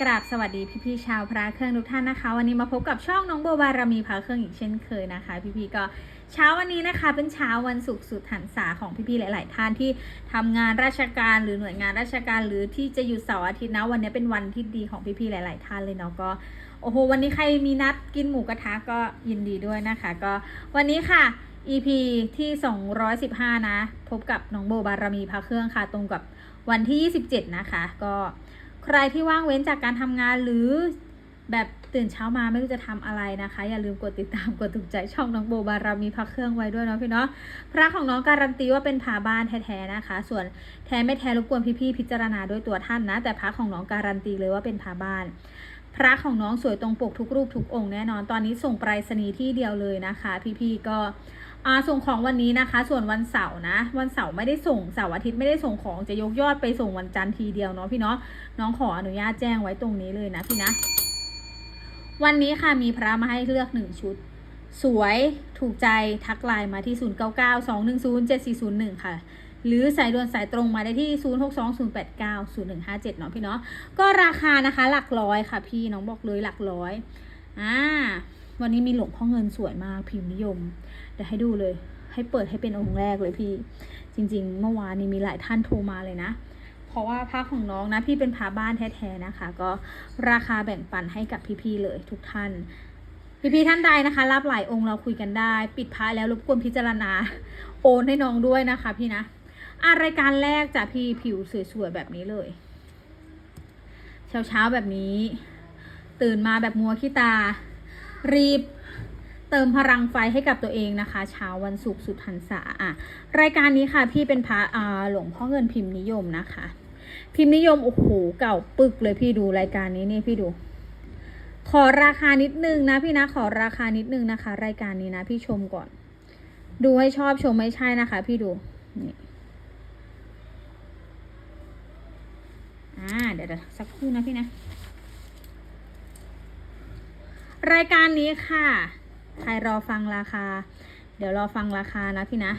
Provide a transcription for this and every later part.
กราบสวัสดีพี่ๆชาวพระเครื่องทุกท่านนะคะ วันนี้มาพบกับช่องน้องโบบารมีพระเครื่องอีกเช่นเคยนะคะ พี่ๆก็เช้าวันนี้นะคะ เป็นเช้าวันศุกร์สุดหันษาของพี่ๆหลาย ๆ ท่านที่ทำงานราชการหรือหน่วยงานราชการหรือที่จะอยู่เสาร์อาทิตย์นะวันนี้เป็นวันที่ดีของพี่ๆหลาย ๆ ท่านเลยเนาะก็โอ้โหวันนี้ใครมีนัดกินหมูกระทะก็ยินดีด้วยนะคะ ก็วันนี้ค่ะ EP ที่ 215 นะ พบกับน้องโบบารมีพระเครื่องค่ะ ตรงกับวันที่ 27 นะคะ ก็ ใครที่ว่างเว้นจากการทำงานหรือแบบตื่นเช้ามาไม่รู้จะทำอะไรนะคะ อย่าลืมกดติดตามกดถูกใจช่องน้องโบบารมีพระเครื่องไว้ด้วยเนาะพี่เนาะพระของน้องการันตีว่าเป็นผาบ้านแท้ๆนะคะ ส่วนแท้ไม่แท้รบกวนพี่ๆพิจารณาด้วยตัวท่านนะ แต่พระของน้องการันตีเลยว่าเป็นผาบ้าน พระของน้องสวยตรงปกทุกรูปทุกองค์แน่นอนตอนนี้ส่งไปรษณีย์ที่เดียวเลยนะคะ พี่ๆก็ ส่งของวันนี้นะคะ ส่วนวันเสาร์นะ วันเสาร์ไม่ได้ส่งเสาร์อาทิตย์ไม่ได้ส่งของจะยกยอดไปส่งวันจันทร์ทีเดียวเนาะพี่เนาะน้องขออนุญาตแจ้งไว้ตรงนี้เลยนะพี่นะ วันนี้ค่ะมีพระมาให้เลือกหนึ่งชุด สวยถูกใจทักไลน์มาที่ 0 9 9 2 1 0 7 4 0 1 ค่ะหรือสายด่วนสายตรงมาได้ที่ 0 6 2 0 8 9 0 1 5 7 เนาะพี่เนาะ ก็ราคานะคะหลักร้อยค่ะพี่น้องบอกเลยหลักร้อย อ่า วันนี้มีหลวงพ่อเงินสวยมากพิมพ์นิยม ดี๋ยวให้ดูเลย ให้เปิดให้เป็นองค์แรกเลยพี่ จริง ๆ เมื่อวานนี้มีหลายท่านโทรมาเลยนะ เพราะว่าพระของน้องนะพี่เป็นพระบ้านแท้ๆนะคะ ก็ราคาแบ่งปันให้กับพี่ๆเลยทุกท่าน พี่ๆท่านใดนะคะ รับหลายองค์เราคุยกันได้ ปิดพระแล้วรบกวนพิจารณาโอนให้น้องด้วยนะคะพี่นะอะรายการแรกจากพี่ผิวสวยๆแบบนี้เลยเช้าๆแบบนี้ ตื่นมาแบบมัวขี้ตา รีบ เติมพลังไฟให้กับตัวเองนะคะ เช้าวันศุกร์สุดหันษาอะรายการนี้ค่ะพี่เป็นพระอาหลวงพ่อเงินพิมพ์นิยมนะคะ พิมพ์นิยมโอ้โหเก่าปึกเลยพี่ดูรายการนี้นี่พี่ดู ขอราคานิดนึงนะพี่นะขอราคานิดนึงนะคะ รายการนี้นะพี่ชมก่อน ดูให้ชอบชมไม่ใช่นะคะ พี่ดูนี่อ่าเดี๋ยวสักครู่นะพี่นะ รายการนี้ค่ะ ใครรอฟังราคา เดี๋ยวรอฟังราคานะพี่นะ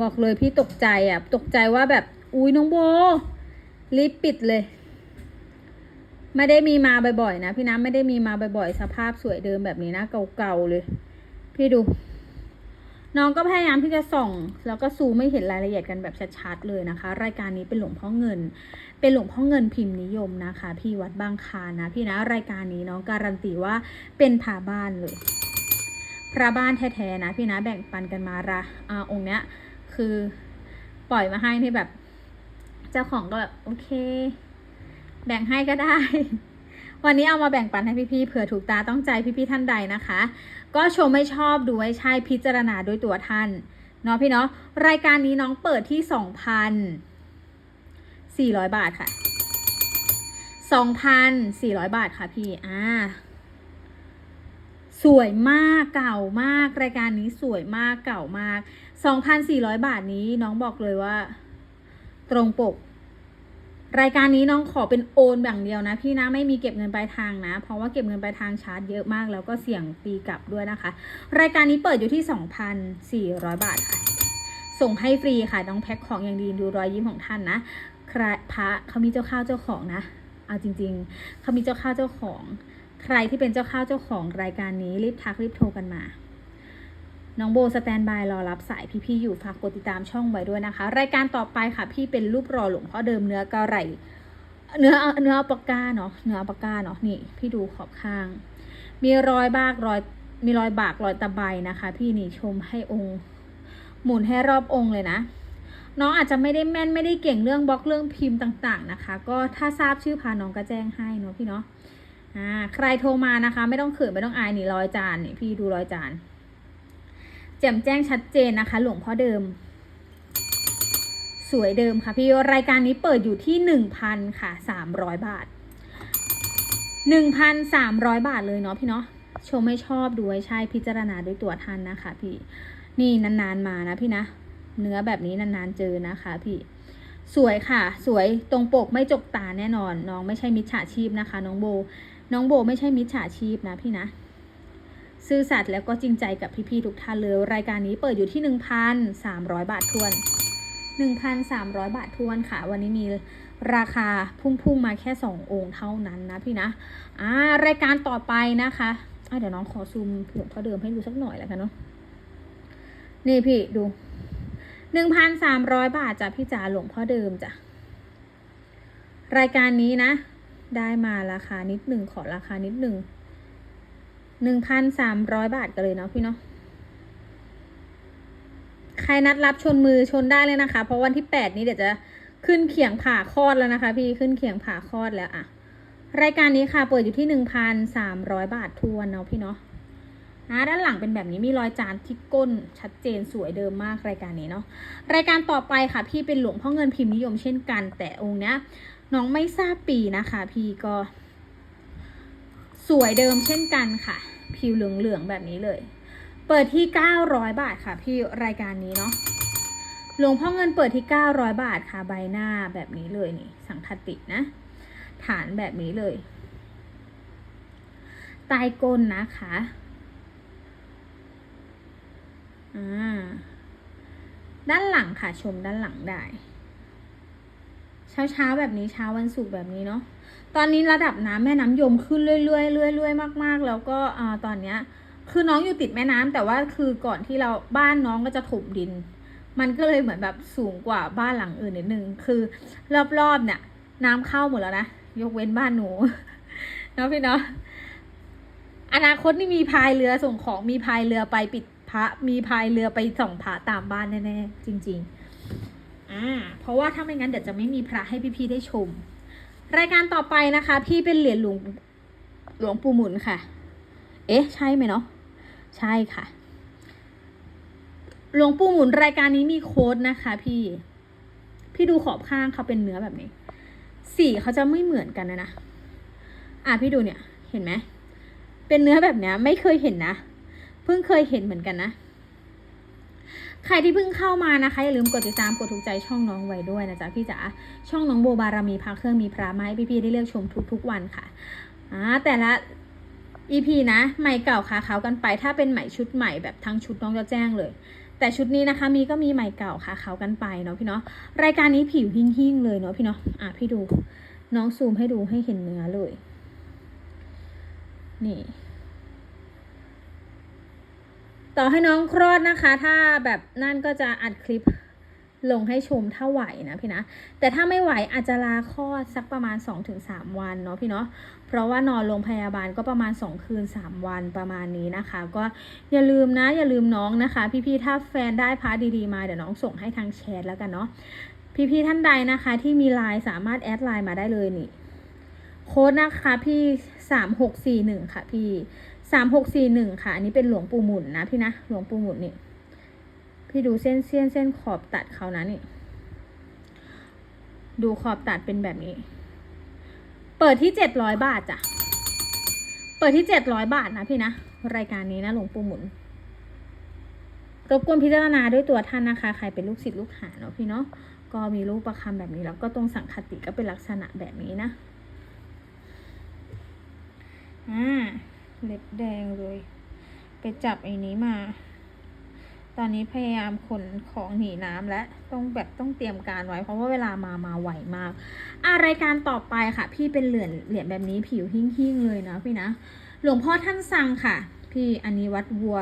บอกเลยพี่ตกใจอะ ตกใจว่าแบบ อุ้ยน้องโบ รีบปิดเลย ไม่ได้มีมาบ่อยๆนะพี่นะไม่ได้มีมาบ่อยๆ สภาพสวยเดิมแบบนี้นะ เก่าๆเลย พี่ดู น้องก็พยายามที่จะส่อง แล้วก็ซูมไม่เห็นรายละเอียดกันแบบชัดๆเลยนะคะ รายการนี้เป็นหลวงพ่อเงิน เป็นหลวงพ่อเงินพิมพ์นิยมนะคะ พี่วัดบางคานะพี่นะรายการนี้น้องการันตีว่าเป็นผาบ้านเลยพระบ้านแท้ๆนะพี่นะแบ่งปันกันมาละอ่าองค์เนี้ยคือปล่อยมาให้ที่แบบ เจ้าของก็แบบโอเค แบ่งให้ก็ได้ วันนี้เอามาแบ่งปันให้พี่ๆเผื่อถูกตาต้องใจพี่ๆท่านใดนะคะ ก็ชมไม่ชอบดูให้ใช่พิจารณาด้วยตัวท่านเนาะพี่เนาะรายการนี้น้องเปิดที่สองพันสี่ร้อยบาทค่ะสองพันสี่ร้อยบาทค่ะพี่อ่าสวยมากเก่ามาก รายการนี้สวยมากเก่ามาก 2,400 บาทนี้น้องบอกเลยว่า ตรงปก รายการนี้น้องขอเป็นโอนอย่างเดียวนะพี่นะไม่มีเก็บเงินปลายทางนะ เพราะว่าเก็บเงินปลายทางชาร์จเยอะมาก แล้วก็เสี่ยงตีกลับด้วยนะคะ รายการนี้เปิดอยู่ที่ 2,400 บาทค่ะ ส่งให้ฟรีค่ะน้องแพ็คของอย่างดีดูรอยยิ้มของท่านนะพระเขามีเจ้าข้าวเจ้าของนะเอาจริง ๆเขามีเจ้าข้าวเจ้าของ ใครที่เป็นเจ้าข้าวเจ้าของรายการนี้รีบทักรีบโทรกันมา น้องโบสแตนบายรอรับสายพี่ๆอยู่ฝากกดติดตามช่องไว้ด้วยนะคะ รายการต่อไปค่ะพี่เป็นรูปรอหลวงพ่อเดิมเนื้อกระไหลเนื้อเนื้ออัลปาก้าเนาะเนื้ออัลปาก้าเนาะนี่พี่ดูขอบข้าง มีรอยบากรอยมีรอยบากรอยตะไบนะคะ พี่นี่ชมให้องค์ หมุนให้รอบองค์เลยนะน้องอาจจะไม่ได้แม่นไม่ได้เก่งเรื่องบล็อกเรื่องพิมพ์ต่างๆนะคะ ก็ถ้าทราบชื่อพาน้องก็แจ้งให้เนาะพี่เนาะอ่าใครโทรมานะคะ ไม่ต้องเขินไม่ต้องอายนี่รอยจานนี่พี่ดูรอยจาน แจ่มแจ้งชัดเจนนะคะ หลวงพ่อเดิม สวยเดิมค่ะพี่รายการนี้เปิดอยู่ที่หนึ่งพันค่ะสามร้อยบาทหนึ่งพันสามร้อยบาทเลยเนาะพี่เนาะชมไม่ชอบดูให้ใช่พิจารณาด้วยตัวท่านนะคะพี่นี่นานๆมานะพี่นะ เนื้อแบบนี้นานๆเจอนะคะพี่สวยค่ะ สวยตรงปกไม่จกตาแน่นอน น้องไม่ใช่มิจฉาชีพนะคะ น้องโบ น้องโบไม่ใช่มิจฉาชีพนะพี่นะ ซื่อสัตย์แล้วก็จริงใจกับพี่ๆทุกท่านเลย รายการนี้เปิดอยู่ที่ 1,300 บาททวน 1,300 บาททวนค่ะ วันนี้มีราคาพุ่งๆมาแค่ 2 องค์เท่านั้นนะพี่นะอ่ารายการต่อไปนะคะอะเดี๋ยวน้องขอซูมหลวงพ่อเดิมให้ดูสักหน่อยแล้วกันเนาะนี่พี่ดู1,300บาทจ้ะพี่จ๋าหลวงพ่อเดิมจ้ะรายการนี้นะ ได้มาราคานิดหนึ่งขอราคานิดหนึ่ง 1,300บาทกันเลยเนาะพี่เนาะใครนัดรับชนมือชนได้เลยนะคะ เพราะวันที่แปดนี้เดี๋ยวจะขึ้นเขียงผ่าคลอดแล้วนะคะ พี่ขึ้นเขียงผ่าคลอดแล้วอะรายการนี้ค่ะเปิดอยู่ที่หนึ่งพันสามร้อยบาททวนเนาะพี่เนาะนะด้านหลังเป็นแบบนี้มีรอยจานที่ก้นชัดเจนสวยเดิมมากรายการนี้เนาะรายการต่อไปค่ะพี่เป็นหลวงพ่อเงินพิมพ์นิยมเช่นกัน แต่องค์เนี้ยน้องไม่ทราบปีนะคะ พี่ก็ สวยเดิมเช่นกันค่ะ ผิวเหลืองๆแบบนี้เลย เปิดที่ 900 บาทค่ะ พี่รายการนี้เนาะหลวงพ่อเงินเปิดที่ 900 บาทค่ะใบหน้าแบบนี้เลยนี่สังคตินะ ฐานแบบนี้เลยใต้ก้นนะคะอ่าด้านหลังค่ะชมด้านหลังได้ เช้าเช้าแบบนี้เช้าวันศุกร์แบบนี้เนาะตอนนี้ระดับน้ำแม่น้ำยมขึ้นเรื่อยๆเรื่อยๆมากๆ แล้วก็อ่ตอนเนี้ยคือน้องอยู่ติดแม่น้ำแต่ว่าคือก่อนที่เราบ้านน้องก็จะถมดิน มันก็เลยเหมือนแบบสูงกว่าบ้านหลังอื่นนิดนึงคือรอบๆเนี่ย น้ำเข้าหมดแล้วนะยกเว้นบ้านหนูเนาะพี่เนาะอนาคตนี่มีพายเรือส่งของมีพายเรือไปปิดพระมีพายเรือไปส่องพระตามบ้านแน่ๆจริง ๆ อ่าเพราะว่าถ้าไม่งั้นเดี๋ยวจะไม่มีพระให้พี่ๆได้ชม รายการต่อไปนะคะ พี่เป็นเหรียญหลวงหลวงปู่หมุนค่ะ เอ๊ะ ใช่ไหมเนาะใช่ค่ะ หลวงปู่หมุนรายการนี้มีโค้ดนะคะ พี่ พี่ดูขอบข้างเขาเป็นเนื้อแบบนี้ สีเขาจะไม่เหมือนกันนะนะอะพี่ดูเนี่ย เห็นไหมเป็นเนื้อแบบเนี้ยไม่เคยเห็นนะ เพิ่งเคยเห็นเหมือนกันนะ ใครที่เพิ่งเข้ามานะคะอย่าลืมกดติดตามกดถูกใจช่องน้องไว้ด้วยนะจ๊ะพี่จ๋าช่องน้องโบบารมีพาเครื่องมีพระมาให้พี่ๆได้เลือกชมทุกๆวันค่ะอ่าแต่ละ EP นะใหม่เก่าค่ะเขากันไป ถ้าเป็นใหม่ชุดใหม่แบบทั้งชุดน้องจะแจ้งเลย แต่ชุดนี้นะคะมีก็มีใหม่เก่าค่ะเขากันไปเนาะพี่เนาะรายการนี้ผิวหิ่งๆเลยเนาะพี่เนาะอะพี่ดูน้องซูมให้ดูให้เห็นเนื้อเลย นี่ ต่อให้น้องคลอดนะคะ ถ้าแบบนั่นก็จะอัดคลิปลงให้ชมถ้าไหวนะพี่นะ แต่ถ้าไม่ไหวอาจจะลาคลอดสักประมาณ 2-3 วันเนาะพี่เนาะ เพราะว่านอนโรงพยาบาลก็ประมาณ 2 คืน 3 วันประมาณนี้นะคะ ก็อย่าลืมนะอย่าลืมน้องนะคะ พี่ๆถ้าแฟนได้พาร์ทดีๆมาเดี๋ยวน้องส่งให้ทางแชทแล้วกันเนาะ พี่ๆท่านใดนะคะ ที่มีไลน์สามารถแอดไลน์มาได้เลยนี่โค้ดนะคะพี่สามหกสี่หนึ่งค่ะพี่ สามหกสี่หนึ่งค่ะ อันนี้เป็นหลวงปู่หมุนนะพี่นะ หลวงปู่หมุนนี่ พี่ดูเส้นเส้นเส้นขอบตัดเขานะนี่ ดูขอบตัดเป็นแบบนี้ เปิดที่เจ็ดร้อยบาทจ้ะ เปิดที่เจ็ดร้อยบาทนะพี่นะ รายการนี้นะหลวงปู่หมุน รบกวนพิจารณาด้วยตัวท่านนะคะ ใครเป็นลูกศิษย์ลูกหาเนาะพี่เนาะ ก็มีรูปประคำแบบนี้แล้วก็ตรงสังคติก็เป็นลักษณะแบบนี้นะ อ่า เล็บแดงเลย ไปจับไอ้นี้มา ตอนนี้พยายามขนของหนีน้ำและต้องแบบต้องเตรียมการไว้ เพราะว่าเวลามามาไวมากอ่ารายการต่อไปค่ะ พี่เป็นเหรียญเหรียญแบบนี้ผิวหิ่งๆเลยนะพี่นะ หลวงพ่อท่านสั่งค่ะ พี่อันนี้วัดวัว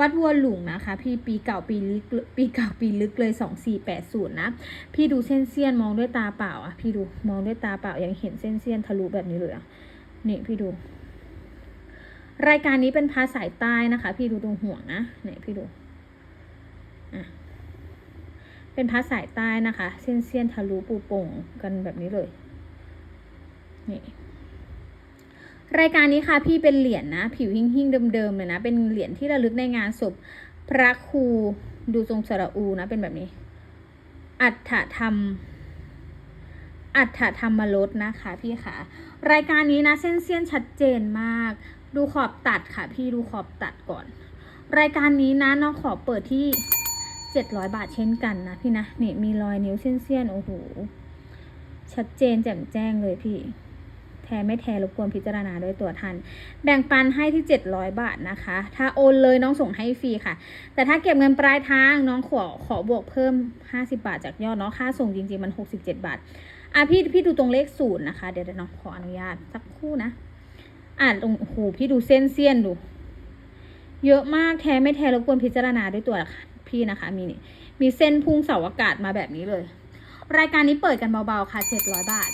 วัดวัวหลุงนะคะ พี่ปีเก่าปีลึกปีเก่าปีลึกเลยสองสี่แปดศูนย์นะ พี่ดูเส้นเสี้ยนมองด้วยตาเปล่าอะพี่ดูมองด้วยตาเปล่ายังเห็นเส้นเสี้ยนทะลุแบบนี้เลยอะนี่พี่ดู รายการนี้เป็นพาสายใต้นะคะ พี่ดูตรงห่วงนะเนี่ยพี่ดูเป็นพาสายใต้นะคะ เส้นเสี้ยนทะลุปูโป่งกันแบบนี้เลยนี่รายการนี้ค่ะพี่เป็นเหรียญนะผิวหิ่งๆเดิมๆเลยนะ เป็นเหรียญที่ระลึกในงานศพพระครูดูทรงสระอูนะ เป็นแบบนี้ อัฏฐธรรม อัฏฐธรรมลดนะคะ พี่ค่ะ รายการนี้นะเส้นเสี้ยนชัดเจนมาก ดูขอบตัดค่ะ พี่ดูขอบตัดก่อน รายการนี้นะน้องขอเปิดที่เจ็ดร้อยบาทเช่นกันนะพี่นะนี่มีรอยนิ้วเส้นเสี้ยนโอ้โหชัดเจนแจ่มแจ้งเลยพี่ แท้ไม่แท้รบกวนพิจารณาด้วยตัวท่านแบ่งปันให้ที่ 700 บาทนะคะ ถ้าโอนเลยน้องส่งให้ฟรีค่ะ แต่ถ้าเก็บเงินปลายทางน้องขอขอบวกเพิ่ม 50 บาทจากยอดเนาะค่าส่งจริงๆมัน 67 บาทอะพี่พี่ดูตรงเลขศูนย์นะคะ เดี๋ยวเดี๋ยวน้องขออนุญาตสักครู่นะ อ่านตรงโอ้โหพี่ดูเส้นเสี้ยนดู เยอะมากแท้ไม่แท้รบกวนพิจารณาด้วยตัวพี่นะคะมีนี่มีเส้นพุ่งเสาอากาศมาแบบนี้เลย รายการนี้เปิดกันเบาๆค่ะ700บาท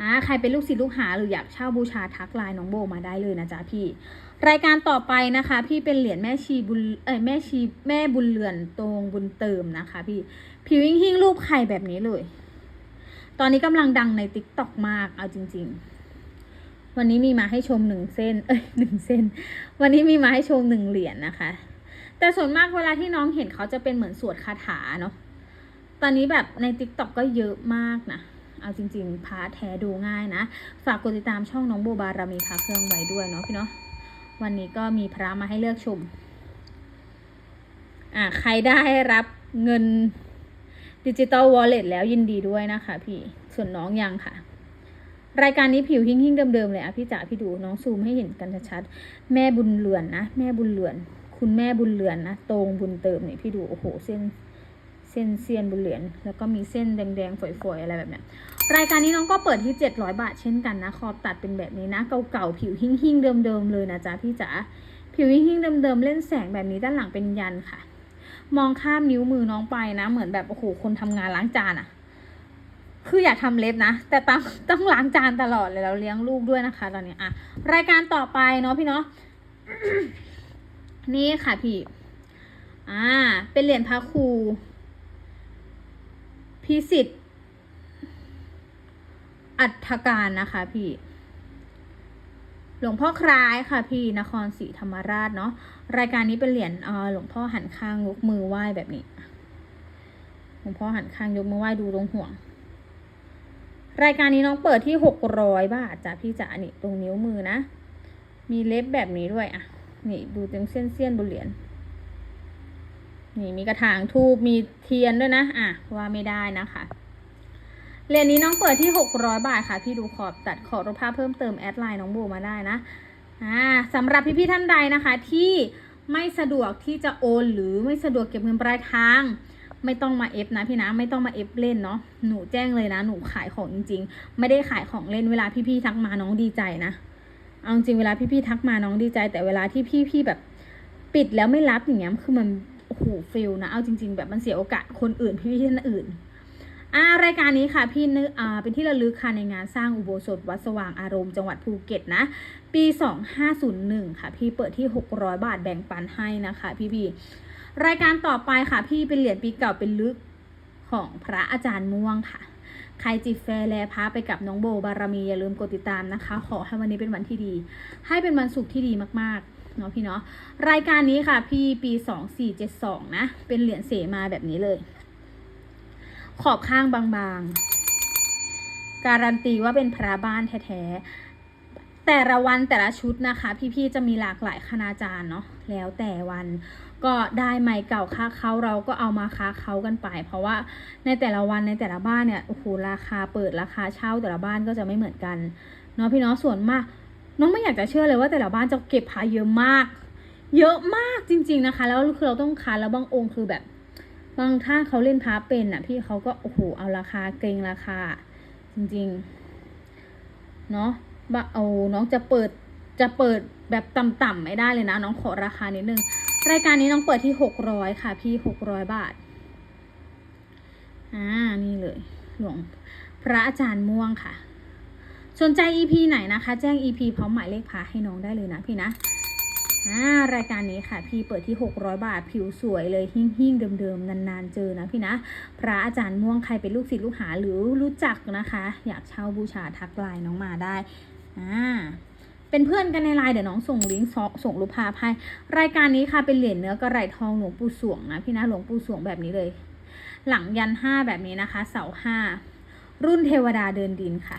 อ่าใครเป็นลูกศิษย์ลูกหาหรืออยากเช่าบูชาทักไลน์น้องโบมาได้เลยนะจ๊ะพี่ รายการต่อไปนะคะ พี่เป็นเหรียญแม่ชีบุญเอ้ยแม่ชีแม่บุญเรือนตรงบุญเติมนะคะ พี่ผิวหิ้งรูปไข่แบบนี้เลย ตอนนี้กำลังดังในติ๊กต็อกมากเอาจริง ๆ วันนี้มีมาให้ชมหนึ่งเส้น เอ้ยหนึ่งเส้น วันนี้มีมาให้ชมหนึ่งเหรียญนะคะ แต่ส่วนมากเวลาที่น้องเห็นเขาจะเป็นเหมือนสวดคาถาเนาะ ตอนนี้แบบใน t ิ k t o k ก็เยอะมากนะ เอาจริง ๆ พาแท้ดูง่ายนะ ฝากกดติดตามช่องน้องโบบารามีพาเครื่องไว้ด้วยเนาะพี่เนาะ วันนี้ก็มีพระมาให้เลือกชม อะใครได้รับเงินดิจิตอลวอลเล็ตแล้วยินดีด้วยนะคะพี่ ส่วนน้องยังค่ะ รายการนี้ผิวหิ้งๆเดิมๆเลยอะพี่จ๋าพี่ดูน้องซูมให้เห็นกันชัดๆแม่บุญเรือนนะแม่บุญเรือน คุณแม่บุญเรือนนะตรงบุญเติมเนี่ยพี่ดูโอ้โหเส้นเส้นเซียนบุญเหรียญแล้วก็มีเส้นแดงๆฝอยๆอะไรแบบเนี้ยรายการนี้น้องก็เปิดที่ 700 บาทเช่นกันนะขอบตัดเป็นแบบนี้นะเก่าๆผิวหิ้งๆเดิมๆเลยนะจ๊ะพี่จ๋าผิวหิ้งๆเดิมๆเล่นแสงแบบนี้ด้านหลังเป็นยันค่ะ มองข้ามนิ้วมือน้องไปนะ เหมือนแบบโอ้โหคนทำงานล้างจานอะ คืออยากทำเล็บนะ แต่ต้องต้องล้างจานตลอดเลยแล้วเลี้ยงลูกด้วยนะคะ ตอนนี้อะรายการต่อไปเนาะพี่เนาะนี่ค่ะพี่ อ่า เป็นเหรียญพระครูพิสิทธิ์อัฐการนะคะพี่ หลวงพ่อคล้ายค่ะพี่นครศรีธรรมราชเนาะรายการนี้เป็นเหรียญเอ่อหลวงพ่อหันข้างยกมือไหว้แบบนี้ หลวงพ่อหันข้างยกมือไหว้ดูตรงห่วง รายการนี้น้องเปิดที่หกร้อยบาทจ้ะพี่จ๋านี่ตรงนิ้วมือนะ มีเล็บแบบนี้ด้วยอะ นี่ดูต็มเส้นเสี้ยนบนเหรียญนี่มีกระถางทูบมีเทียนด้วยนะ อะ ว่าไม่ได้นะคะเหรียญนี้น้องเปิดที่600บาทค่ะ พี่ดูขอบตัดขอรูปภาพเพิ่มเติมแอดไลน์น้องโบมาได้นะอ่าสำหรับพี่ๆท่านใดนะคะ ที่ไม่สะดวกที่จะโอนหรือไม่สะดวกเก็บเงินปลายทาง ไม่ต้องมาเอฟนะพี่นะไม่ต้องมาเอฟเล่นเนาะหนูแจ้งเลยนะหนูขายของจริงๆ ไม่ได้ขายของเล่นเวลาพี่ๆทักมาน้องดีใจนะเอาจริงเวลาพี่ๆทักมาน้องดีใจ แต่เวลาที่พี่ๆแบบปิดแล้วไม่รับอย่างเงี้ยคือมันโอ้โหฟิลนะเอาจริง ๆ แบบมันเสียโอกาสคนอื่นพี่ๆท่านอื่นอ่ารายการนี้ค่ะพี่นึกอ่าเป็นที่ระลึกค่ะในงานสร้างอุโบสถวัดสว่างอารมณ์จังหวัดภูเก็ตนะ ปี 2501 ค่ะ พี่เปิดที่ 600 บาทแบ่งปันให้นะคะ พี่ๆ รายการต่อไปค่ะพี่เป็นเหรียญปีเก่าเป็นลึกของพระอาจารย์ม่วงค่ะ ใครจิตแฟร์แลพาไปกับน้องโบบารมีอย่าลืมกดติดตามนะคะ ขอให้วันนี้เป็นวันที่ดี ให้เป็นวันศุกร์ที่ดีมากๆเนาะพี่เนาะรายการนี้ค่ะ พี่ปี2472นะ เป็นเหรียญเสมาแบบนี้เลย ขอบข้างบางๆ การันตีว่าเป็นพระบ้านแท้ๆ แต่ละวันแต่ละชุดนะคะ พี่ๆจะมีหลากหลายคณาจารย์เนาะแล้วแต่วันก็ได้ไม้เก่าค้าเขาเราก็เอามาค้าเขากันไป เพราะว่าในแต่ละวันในแต่ละบ้านเนี่ยโอ้โหราคาเปิดราคาเช่าแต่ละบ้านก็จะไม่เหมือนกันเนาะพี่เนาะส่วนมากน้องไม่อยากจะเชื่อเลยว่าแต่ละบ้านจะเก็บพระเยอะมาก เยอะมากจริง ๆนะคะ แล้วคือเราต้องคันแล้วบางองค์คือแบบ บางท่านเขาเล่นพระเป็นอะ พี่เขาก็โอ้โหเอาราคาเกรงราคา จริงๆเนาะ เอาน้องจะเปิดจะเปิดแบบต่ำๆไม่ได้เลยนะ น้องขอราคานิดนึง รายการนี้น้องเปิดที่หกร้อยค่ะ พี่หกร้อยบาท อ่า นี่เลย หลวงพระอาจารย์ม่วงค่ะ สนใจ EP ไหนนะคะ แจ้ง EP พร้อมหมายเลขพาให้น้องได้เลยนะพี่นะอ่ารายการนี้ค่ะ พี่เปิดที่ 600 บาทผิวสวยเลยหิ้งหิ้งเดิมๆนานๆเจอนะพี่นะ พระอาจารย์ม่วงใครเป็นลูกศิษย์ลูกหาหรือรู้จักนะคะ อยากเช่าบูชาทักไลน์น้องมาได้ อ่าเป็นเพื่อนกันในไลน์เดี๋ยวน้องส่งลิงก์ส่งรูปภาพให้รายการนี้ค่ะเป็นเหรียญเนื้อกระไรทองหลวงปู่สวงนะพี่นะหลวงปู่สวงแบบนี้เลย หลังยันห้าแบบนี้นะคะ เสาห้ารุ่นเทวดาเดินดินค่ะ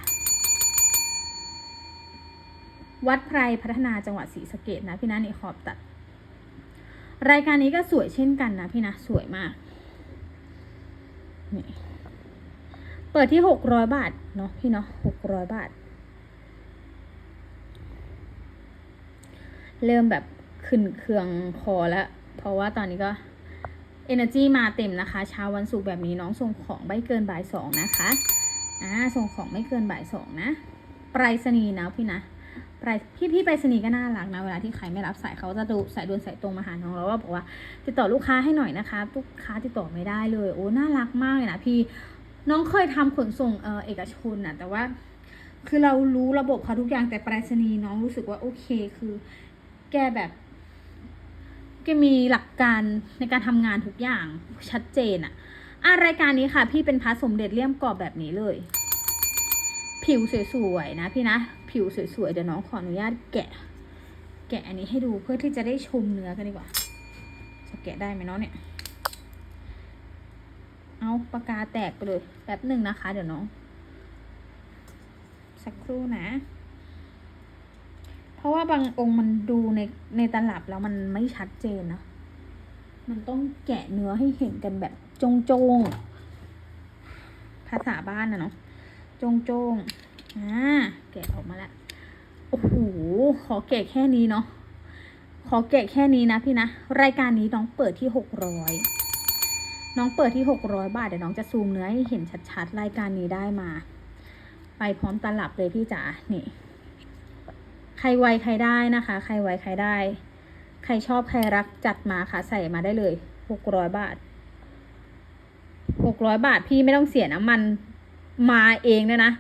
วัดไพรพัฒนาจังหวัดศรีสะเกดนะพี่นะในขอบตัด รายการนี้ก็สวยเช่นกันนะพี่นะสวยมากนี่เปิดที่หกร้อยบาทเนาะพี่เนาะหกร้อยบาท เริ่มแบบขึ้นเครื่องคอแล้ว เพราะว่าตอนนี้ก็ Energy มาเต็มนะคะ เช้าวันศุกร์แบบนี้น้องส่งของไม่เกินบ่ายสองนะคะอ่าส่งของไม่เกินบ่ายสองนะไปรษณีย์นะพี่นะไปรพี่พี่ไปรษณีย์ก็น่ารักนะเวลาที่ใครไม่รับสายเขาจะดูสายด่วนสายตรงมาหาน้องแล้วว่าบอกว่า ติดต่อลูกค้าให้หน่อยนะคะลูกค้าติดต่อไม่ได้เลย โอ้น่ารักมากเลยนะพี่น้องเคยทำขนส่งเออเอกชนนะแต่ว่า คือเรารู้ระบบเขาทุกอย่างแต่ไปรษณีย์น้องรู้สึกว่าโอเค คือ แกแบบแกมีหลักการในการทำงานทุกอย่างชัดเจนอะอะรายการนี้ค่ะ พี่เป็นพระสมเด็จเลี่ยมกรอบแบบนี้เลย ผิวสวยๆนะพี่นะ ผิวสวยๆเดี๋ยวน้องขออนุญาตแกะ แกะอันนี้ให้ดูเพื่อที่จะได้ชมเนื้อกันดีกว่าจะแกะได้ไหมเนาะเนี่ย เอาปากกาแตกไปเลยแป๊บหนึ่งนะคะ เดี๋ยวน้อง สักครู่นะ เพราะว่าบางองค์มันดูในในตลับแล้วมันไม่ชัดเจนนะ มันต้องแกะเนื้อให้เห็นกันแบบจงจงๆภาษาบ้านนะเนาะจงจงๆอ่าแกะออกมาแล้วโอ้โหขอแกะแค่นี้เนาะขอแกะแค่นี้นะพี่นะ รายการนี้น้องเปิดที่หกร้อยน้องเปิดที่หกร้อยบาทเดี๋ยวน้องจะซูมเนื้อให้เห็นชัดๆ รายการนี้ได้มา ไปพร้อมตลับเลยพี่จ๋านี่ ใครไวใครได้นะคะ ใครไวใครได้ ใครชอบใครรักจัดมาค่ะใส่มาได้เลยหกร้อยบาทหกร้อยบาทพี่ไม่ต้องเสียน้ำมันมาเองเนียนะ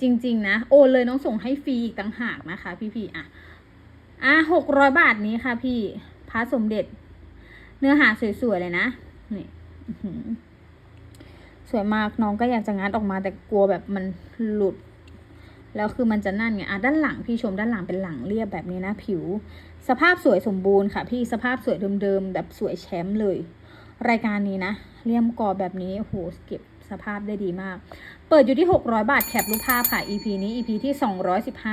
จริง ๆ นะ โอนเลยน้องส่งให้ฟรีอีกต่างหากนะคะ พี่ๆอะอะหกร้อยบาทนี้ค่ะ พี่พระสมเด็จ เนื้อหาสวยๆเลยนะนี่สวยมากน้องก็อยากจะงัดออกมาแต่กลัวแบบมันหลุด แล้วคือมันจะนั่นไงอะด้านหลังพี่ชมด้านหลังเป็นหลังเรียบแบบนี้นะ ผิว สภาพสวยสมบูรณ์ค่ะ พี่สภาพสวยเดิมๆแบบสวยแชมป์เลย รายการนี้นะเลี่ยมกอแบบนี้โอ้โหเก็บสภาพได้ดีมาก เปิดอยู่ที่ 600 บาทแคปรูปภาพค่ะ EP นี้ EP ที่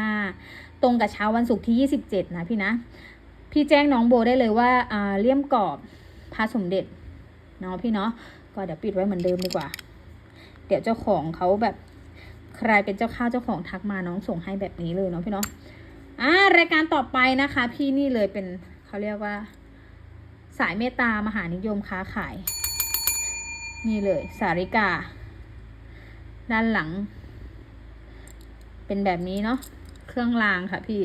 215 ตรงกับเช้าวันศุกร์ที่ 27 นะพี่นะ พี่แจ้งน้องโบได้เลยว่าอ่าเลี่ยมกรอบพระสมเด็จเนาะพี่เนาะก็เดี๋ยวปิดไว้เหมือนเดิมดีกว่า เดี๋ยวเจ้าของเขาแบบ ใครเป็นเจ้าข้าวเจ้าของทักมาน้องส่งให้แบบนี้เลยเนาะพี่เนาะอ่ารายการต่อไปนะคะ พี่นี่เลยเป็นเขาเรียกว่า สายเมตตามหานิยมค้าขาย นี่เลย สาริกา ด้านหลัง เป็นแบบนี้เนาะเครื่องรางค่ะ พี่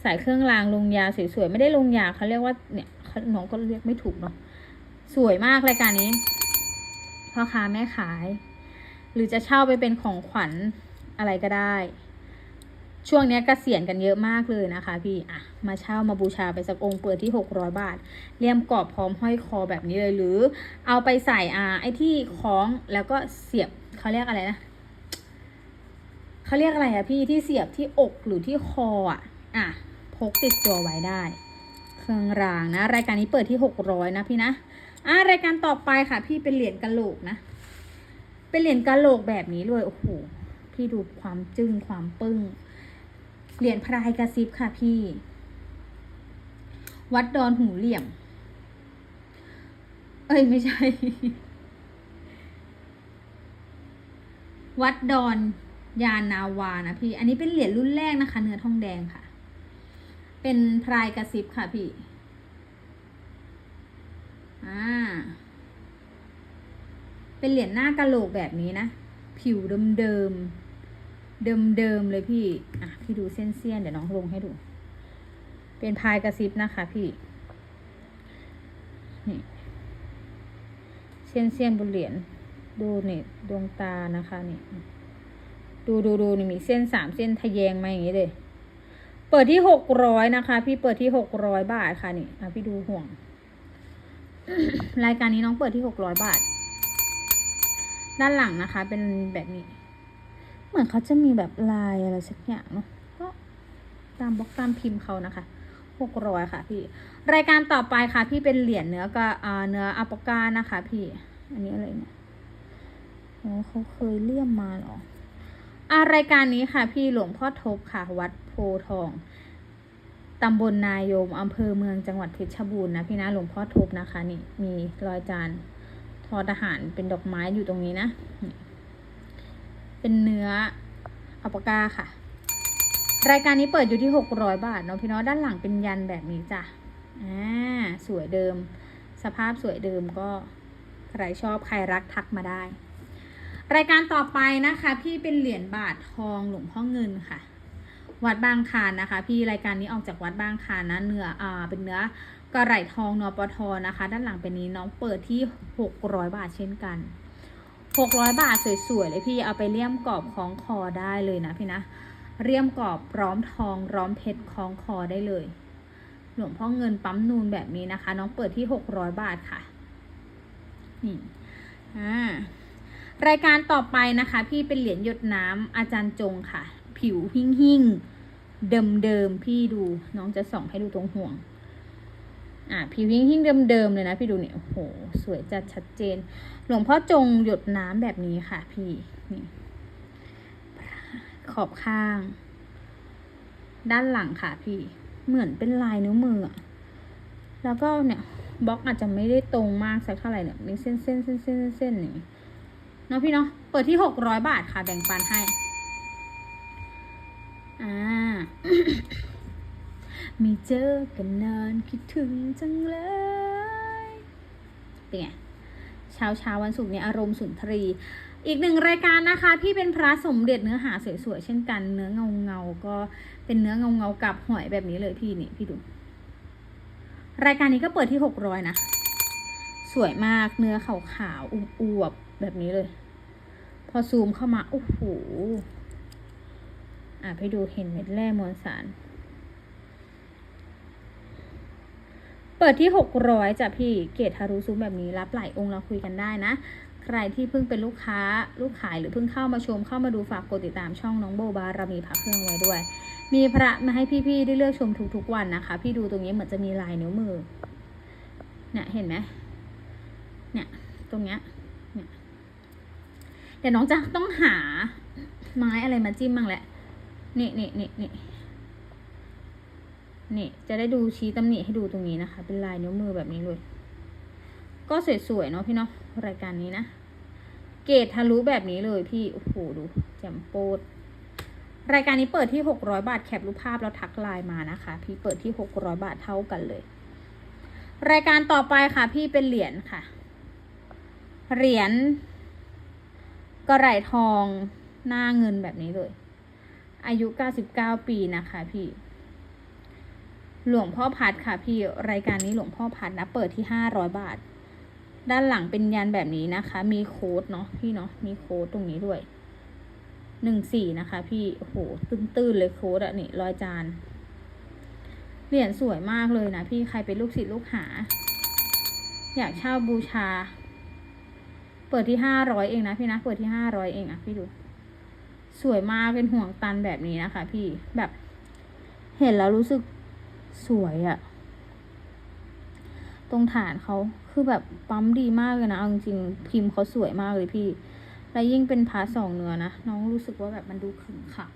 ใส่เครื่องรางลงยาสวยๆไม่ได้ลงยาเขาเรียกว่าเนี่ยน้องก็เรียกไม่ถูกเนาะสวยมากรายการนี้พ่อค้าแม่ขาย หรือจะเช่าไปเป็นของขวัญ อะไรก็ได้ ช่วงนี้ยเกษียณกันเยอะมากเลยนะคะ พี่อะมาเช่ามาบูชาไปสักองค์เปิดที่หกร้อยบาทเลี่ยมกรอบพร้อมห้อยคอแบบนี้เลยหรือ เอาไปใส่อ่าไอ้ที่คล้องแล้วก็เสียบเขาเรียกอะไรนะเขาเรียกอะไรอะพี่ที่เสียบที่อกหรือที่คออะอะพกติดตัวไว้ได้ เครื่องรางนะ รายการนี้เปิดที่หกร้อยนะพี่นะอะรายการต่อไปค่ะ พี่เป็นเหรียญกะโหลกนะเป็นเหรียญกะโหลกแบบนี้เลยโอ้โห พี่ดูความจึ้งความปึ้งเหรียญพรายกระซิบค่ะพี่ วัดดอนหูเหลี่ยม เอ้ยไม่ใช่ วัดดอนยานนาวานะพี่ อันนี้เป็นเหรียญรุ่นแรกนะคะ เนื้อทองแดงค่ะ เป็นพรายกระซิบค่ะพี่ อ่า เป็นเหรียญหน้ากะโหลกแบบนี้นะ ผิวเดิมๆ เดิมๆเลยพี่ อะ พี่ดูเส้นเสี้ยนเดี๋ยวน้องลงให้ดู เป็นพายกระซิบนะคะพี่ นี่ เส้นเสี้ยนบนเหรียญ ดูนี่ดวงตานะคะนี่ ดูดูดูนี่มีเส้นสามเส้นทะแยงมาอย่างนี้เลย เปิดที่หกร้อยนะคะ พี่เปิดที่หกร้อยบาทค่ะนี่ อะพี่ดูห่วง รายการนี้น้องเปิดที่หกร้อยบาท ด้านหลังนะคะ เป็นแบบนี้ เหมือนเขาจะมีแบบลายอะไรสักอย่างเนาะก็ตามบล็อกตามพิมพ์เขานะคะหกร้อยค่ะพี่ รายการต่อไปค่ะ พี่เป็นเหรียญเนื้อก็อ่าเนื้ออัปปกานะคะ พี่ อันนี้อะไรเนี่ยโอ้เขาเคยเลี่ยมมาหรออารายการนี้ค่ะ พี่หลวงพ่อทบค่ะ วัดโพทองตำบลนายมอำเภอเมืองจังหวัดเพชรบูรณ์นะพี่นะหลวงพ่อทบนะคะ นี่มีรอยจานทอทหารเป็นดอกไม้อยู่ตรงนี้นะนี่ เป็นเนื้ออัลปาก้าค่ะ รายการนี้เปิดอยู่ที่ 600 บาทเนาะพี่เนาะด้านหลังเป็นยันแบบนี้จ้ะอ่าสวยเดิม สภาพสวยเดิมก็ใครชอบใครรักทักมาได้ รายการต่อไปนะคะ พี่เป็นเหรียญบาททองหลวงพ่อเงินค่ะ วัดบางคานนะคะ พี่รายการนี้ออกจากวัดบางคานนะเนื้ออ่าเป็นเนื้อกระไหลทองนอปทนะคะ ด้านหลังเป็นนี้น้องเปิดที่ 600 บาทเช่นกัน 600 บาทสวยๆเลยพี่เอาไปเลี่ยมกรอบคล้องคอได้เลยนะพี่นะเรียมกรอบร้อมทองร้อมเพชรคล้องคอได้เลย หลวงพ่อเงินปั๊มนูนแบบนี้นะคะ น้องเปิดที่ 600 บาทค่ะนี่อ่ารายการต่อไปนะคะ พี่เป็นเหรียญหยดน้ำอาจารย์จงค่ะ ผิวหิ่งหิ่งเดิมเดิมพี่ดูน้องจะส่องให้ดูตรงห่วง อ่าผิวหิ่งหิ่งเดิมเดิมๆเลยนะพี่ดูเนี่ยโอ้โหสวยจัดชัดเจน หลวงพ่อจงหยดน้ำแบบนี้ค่ะ พี่นี่ขอบข้าง ด้านหลังค่ะพี่เหมือนเป็นลายนิ้วมือแล้วก็เนี่ยบล็อกอาจจะไม่ได้ตรงมากสักเท่าไหร่เนี่ยนี่เส้นเส้นเส้นเส้นเส้นนี่เนาะพี่เนาะเปิดที่หกร้อยบาทค่ะแบ่งปันให้ อ่า มีเจอกันนานคิดถึงจังเลย เป็นไงเช้าเช้าวันศุกร์เนี่ยอารมณ์สุนทรี อีกหนึ่งรายการนะคะพี่เป็นพระสมเด็จเนื้อหาสวยๆเช่นกัน เนื้อเงาเงาก็เป็นเนื้อเงาเงากับหอยแบบนี้เลยพี่นี่พี่ดู รายการนี้ก็เปิดที่หกร้อยนะ สวยมากเนื้อขาวขาวๆอวบๆแบบนี้เลย พอซูมเข้ามาโอ้โหอะไปดูเห็นเม็ดแร่มวลสาร เปิดที่หกร้อยจ้ะพี่เกตฮารุซุมแบบนี้รับหลายองค์เราคุยกันได้นะ ใครที่เพิ่งเป็นลูกค้าลูกขายหรือเพิ่งเข้ามาชมเข้ามาดูฝากกดติดตามช่องน้องโบบารมีพักเครื่องไว้ด้วย มีพระมาให้พี่ๆได้เลือกชมทุกๆวันนะคะ พี่ดูตรงนี้เหมือนจะมีลายนิ้วมือเนี่ยเห็นไหมเนี่ยตรงเนี้ยเนี่ยเดี๋ยวน้องจะต้องหาไม้อะไรมาจิ้มบ้างแหละนี่นี่นี่นี่ นี่จะได้ดูชี้ตำหนิให้ดูตรงนี้นะคะ เป็นลายนิ้วมือแบบนี้เลย ก็สวยๆเนาะพี่เนาะรายการนี้นะ เกรดทะลุแบบนี้เลยพี่ โอ้โหดูแจ่มโปดรายการนี้เปิดที่ 600 บาทแคปรูปภาพแล้วทักไลน์มานะคะ พี่เปิดที่ 600 บาทเท่ากันเลย รายการต่อไปค่ะ พี่เป็นเหรียญค่ะ เหรียญกระไหทองหน้าเงินแบบนี้เลย อายุ 99 ปีนะคะพี่ หลวงพ่อพัดค่ะพี่รายการนี้หลวงพ่อพัดนะเปิดที่500บาท ด้านหลังเป็นยันแบบนี้นะคะ มีโค้ดเนาะพี่เนาะมีโค้ดตรงนี้ด้วยหนึ่งสี่นะคะ พี่โอ้โหตื้นๆเลยโค้ดอะนี่รอยจานเหรียญสวยมากเลยนะพี่ใครเป็นลูกศิษย์ลูกหา อยากเช่าบูชา เปิดที่ห้าร้อยเองนะพี่นะเปิดที่ห้าร้อยเองอะพี่ดูสวยมากเป็นห่วงตันแบบนี้นะคะ พี่แบบเห็นแล้วรู้สึก สวยอะตรงฐานเขาคือแบบปั๊มดีมากเลยนะเอาจริงพิมพ์เขาสวยมากเลยพี่ และยิ่งเป็นพาสองเนื้อนะ น้องรู้สึกว่าแบบมันดูขึงขัง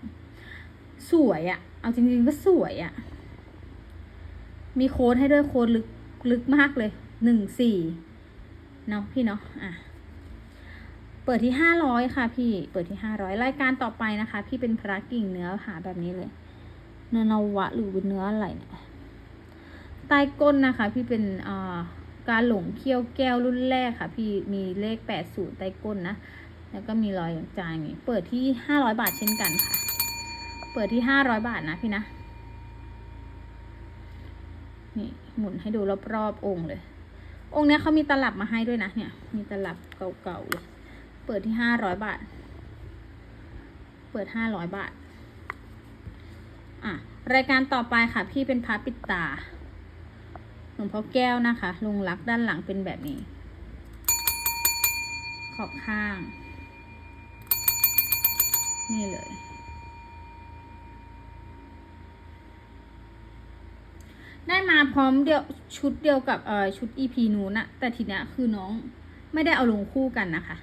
สวยอะเอาจริงๆก็สวยอะ่ะมีโค้ดให้ด้วยโค้ดลึกลึกมากเลยหนึ่งสี่เนาะพี่เนาะอะเปิดที่ห้าร้อยค่ะพี่ เปิดที่ห้าร้อยรายการต่อไปนะคะ พี่เป็นพระกิ่งเนื้อหาแบบนี้เลย เนื้อนวะหรือเป็นเนื้ออะไรเนี่ยใต้ก้นนะคะ พี่เป็นอ่าการหลงเขี้ยวแก้วรุ่นแรกค่ะ พี่มีเลขแปดศูนย์ใต้ก้นนะ แล้วก็มีรอยจางอย่างนี้เปิดที่ห้าร้อยบาทเช่นกันค่ะ เปิดที่ห้าร้อยบาทนะพี่นะ นี่หมุนให้ดูรอบๆองค์เลย องค์เนี้ยเขามีตลับมาให้ด้วยนะเนี่ย มีตลับเก่าๆเลย เปิดที่ห้าร้อยบาท เปิดห้าร้อยบาท อะรายการต่อไปค่ะ พี่เป็นพระปิดตาหลวงพ่อแก้วนะคะ ลุงรักด้านหลังเป็นแบบนี้ ขอบข้าง นี่เลย ได้มาพร้อมเดียวชุดเดียวกับเอ่อชุด EP นู้นอะแต่ทีเนี้ยคือน้องไม่ได้เอาลงคู่กันนะคะ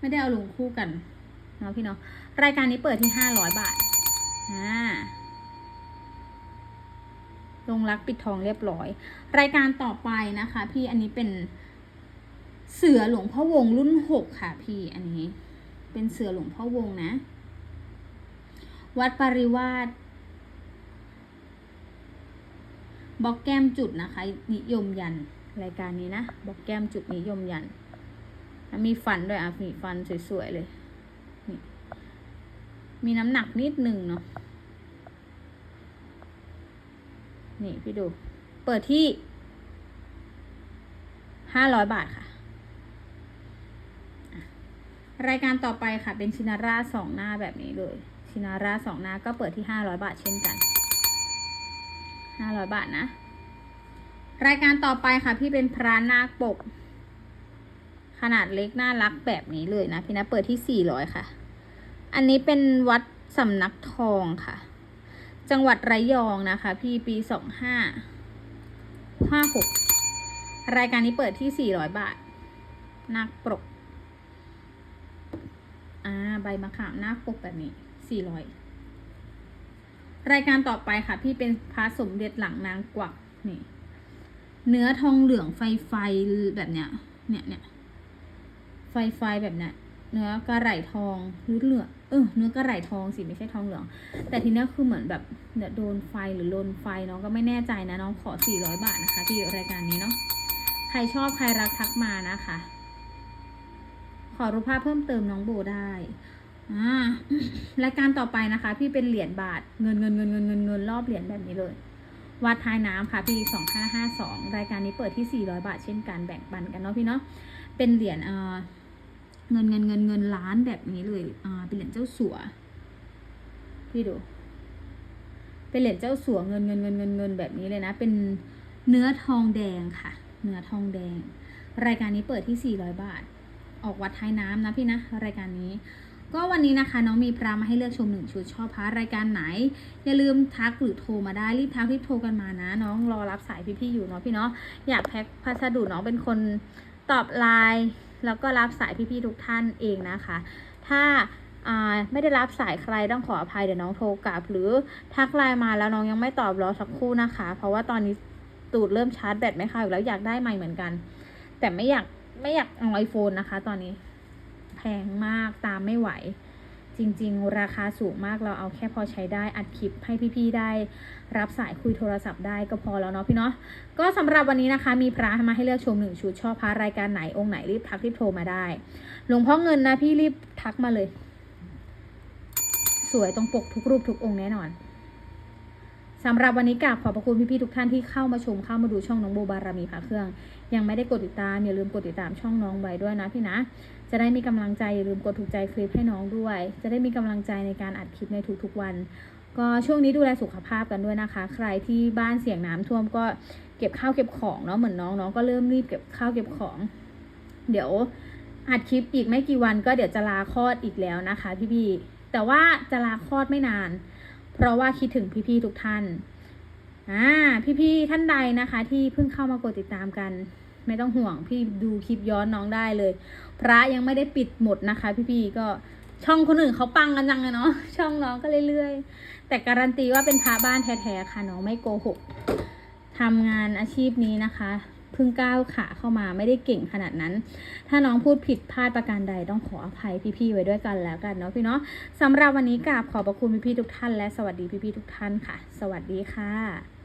ไม่ได้เอาลงคู่กันเนาะพี่เนาะรายการนี้เปิดที่ห้าร้อยบาทอ่า ลงรักปิดทองเรียบร้อย รายการต่อไปนะคะ พี่อันนี้เป็นเสือหลวงพ่อวงรุ่นหกค่ะ พี่อันนี้ เป็นเสือหลวงพ่อวงนะ วัดปริวาสบล็อกแก้มจุดนะคะ นิยมยันรายการนี้นะบล็อกแก้มจุดนิยมยัน มีฟันด้วยอะมีฟันสวยๆเลยนี่มีน้ำหนักนิดหนึ่งเนาะ นี่พี่ดู เปิดที่ห้าร้อยบาทค่ะ รายการต่อไปค่ะเป็นชินาร่าสองหน้าแบบนี้เลย ชินาร่าสองหน้าก็เปิดที่ห้าร้อยบาทเช่นกันห้าร้อยบาทนะ รายการต่อไปค่ะพี่เป็นพระนาคปก ขนาดเล็กน่ารักแบบนี้เลยนะพี่นะเปิดที่สี่ร้อยค่ะ อันนี้เป็นวัดสำนักทองค่ะ จังหวัดระยองนะคะพี่ปีสองห้าห้าหกรายการนี้เปิดที่สี่ร้อยบาทนาคปกอ่าใบมะขามน้าปกแบบนี้สี่ร้อยรายการต่อไปค่ะ พี่เป็นพระสมเด็จหลังนางกวักนี่เนื้อทองเหลืองไฟไฟแบบเนี้ยเนี่ยเนี่ยไฟไฟแบบเนี้ย เนื้อกระไหล่ทองหรือเหลืองเออเนื้อกระไหล่ทองสิไม่ใช่ทองเหลือง แต่ทีนี้คือเหมือนแบบเนี่ยโดนไฟหรือโดนไฟน้องก็ไม่แน่ใจนะน้องขอสี่ร้อยบาทนะคะ ที่รายการนี้เนาะใครชอบใครรักทักมานะคะ ขอรูปภาพเพิ่มเติมน้องโบได้รายการต่อไปนะคะ พี่เป็นเหรียญบาทเงินเงินเงินเงินเงินเงินรอบเหรียญแบบนี้เลยวัดท้ายน้ำค่ะพี่สองห้าห้าสองรายการนี้เปิดที่สี่ร้อยบาทเช่นกันแบ่งปันกันเนาะพี่เนาะเป็นเหรียญเอ่อ เงินเงินเงินเงินล้านแบบนี้เลย อ่า เป็นเหรียญเจ้าสัว พี่ดู เป็นเหรียญเจ้าสัวเงินเงินเงินเงินเงินแบบนี้เลยนะ เป็นเนื้อทองแดงค่ะ เนื้อทองแดง รายการนี้เปิดที่ 400 บาท ออกวัดท้ายน้ำนะพี่นะ รายการนี้ ก็วันนี้นะคะ น้องมีพระมาให้เลือกชมหนึ่งชุดชอบพระรายการไหน อย่าลืมทักหรือโทรมาได้รีบทักรีบโทรกันมานะ น้องรอรับสายพี่ๆอยู่เนาะพี่เนาะ อยากแพ็คพัสดุน้องเป็นคนตอบไลน์ แล้วก็รับสายพี่ๆทุกท่านเองนะคะ ถ้าไม่ได้รับสายใครต้องขออภัยเดี๋ยวน้องโทรกลับ หรือทักไลน์มาแล้วน้องยังไม่ตอบรอสักครู่นะคะ เพราะว่าตอนนี้ตูดเริ่มชาร์จแบตไม่เข้าอีกแล้วอยากได้ใหม่เหมือนกัน แต่ไม่อยากไม่อยากเอาไอโฟนนะคะ ตอนนี้แพงมากตามไม่ไหว จริง ๆ ราคาสูงมากเราเอาแค่พอใช้ได้อัดคลิปให้พี่ๆได้ รับสายคุยโทรศัพท์ได้ก็พอแล้วเนาะพี่เนาะก็สำหรับวันนี้นะคะ มีพระมาให้เลือกชมหนึ่งชุดชอบพระรายการไหนองค์ไหนรีบทักรีบโทรมาได้หลวงพ่อเงินนะพี่รีบทักมาเลย สวยตรงปกทุกรูปทุกองค์แน่นอนสำหรับวันนี้กราบขอบพระคุณพี่ๆทุกท่านที่เข้ามาชมเข้ามาดูช่องน้องโบบารมีพระเครื่อง ยังไม่ได้กดติดตามอย่าลืมกดติดตามช่องน้องไว้ด้วยนะพี่นะ จะได้มีกำลังใจอย่าลืมกดถูกใจคลิปให้น้องด้วย จะได้มีกำลังใจในการอัดคลิปในทุกๆวัน ก็ช่วงนี้ดูแลสุขภาพกันด้วยนะคะ ใครที่บ้านเสี่ยงน้ำท่วมก็เก็บข้าวเก็บของเนาะเหมือนน้องน้องก็เริ่มรีบเก็บข้าวเก็บของ เดี๋ยวอัดคลิปอีกไม่กี่วันก็เดี๋ยวจะลาคลอดอีกแล้วนะคะพี่ๆแต่ว่าจะลาคลอดไม่นาน เพราะว่าคิดถึงพี่ๆทุกท่านอ่าพี่ๆท่านใดนะคะ ที่เพิ่งเข้ามากดติดตามกัน ไม่ต้องห่วงพี่ดูคลิปย้อนน้องได้เลย พระยังไม่ได้ปิดหมดนะคะ พี่ๆก็ช่องคนอื่นเขาปังกันจังเลยเนาะช่องน้องก็เรื่อยๆ แต่การันตีว่าเป็นพระบ้านแท้ๆค่ะน้องไม่โกหกทำงานอาชีพนี้นะคะเพิ่งก้าวขาเข้ามาไม่ได้เก่งขนาดนั้น ถ้าน้องพูดผิดพลาดประการใดต้องขออภัยพี่ๆไว้ด้วยกันแล้วกันเนาะพี่เนาะสำหรับวันนี้กราบขอบพระคุณพี่ๆทุกท่าน และสวัสดีพี่ๆทุกท่านค่ะ สวัสดีค่ะ